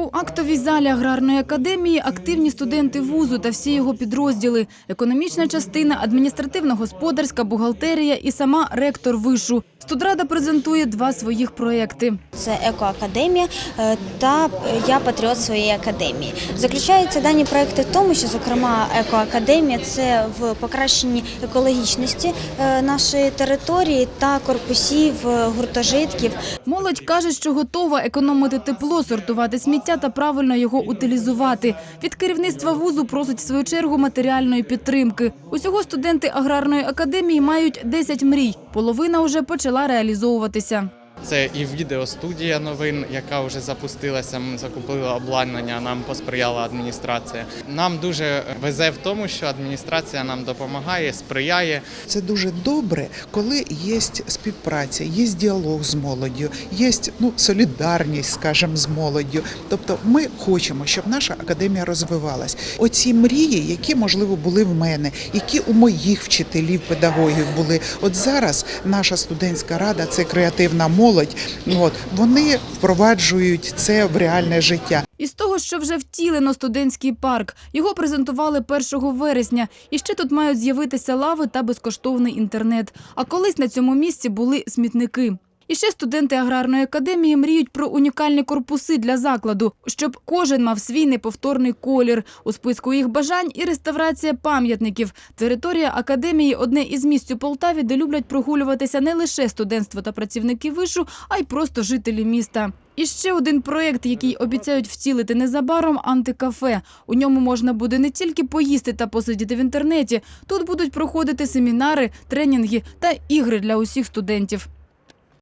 У актовій залі аграрної академії активні студенти вузу та всі його підрозділи: економічна частина, адміністративно-господарська, бухгалтерія і сама ректор вишу. Студрада презентує два своїх проекти. Це екоакадемія е, та я патріот своєї академії. Заключаються дані проекти в тому, що зокрема екоакадемія це в покращенні екологічності е, нашої території та корпусів е, гуртожитків. Молодь каже, що готова економити тепло, сортувати сміття та правильно його утилізувати. Від керівництва вузу просить в свою чергу матеріальної підтримки. Усього студенти аграрної академії мають 10 мрій. Половина вже почала реалізовуватися. Це і відеостудія новин, яка вже запустилася. Ми закупили обладнання, нам посприяла адміністрація. Нам дуже везе в тому, що адміністрація нам допомагає, сприяє. Це дуже добре, коли є співпраця, є діалог з молоддю, є ну, солідарність, скажімо, з молоддю. Тобто ми хочемо, щоб наша академія розвивалась. Оці мрії, які можливо були в мене, які у моїх вчителів, педагогів були. От зараз наша студентська рада це креативна молодь. От вони впроваджують це в реальне життя. Із того, що вже втілено студентський парк, його презентували 1 вересня. І ще тут мають з'явитися лави та безкоштовний інтернет. А колись на цьому місці були смітники. І ще студенти аграрної академії мріють про унікальні корпуси для закладу, щоб кожен мав свій неповторний колір. У списку їх бажань і реставрація пам'ятників. Територія академії одне із місць у Полтаві, де люблять прогулюватися не лише студентство та працівники вишу, а й просто жителі міста. І ще один проєкт, який обіцяють втілити незабаром антикафе. У ньому можна буде не тільки поїсти та посидіти в інтернеті. Тут будуть проходити семінари, тренінги та ігри для усіх студентів.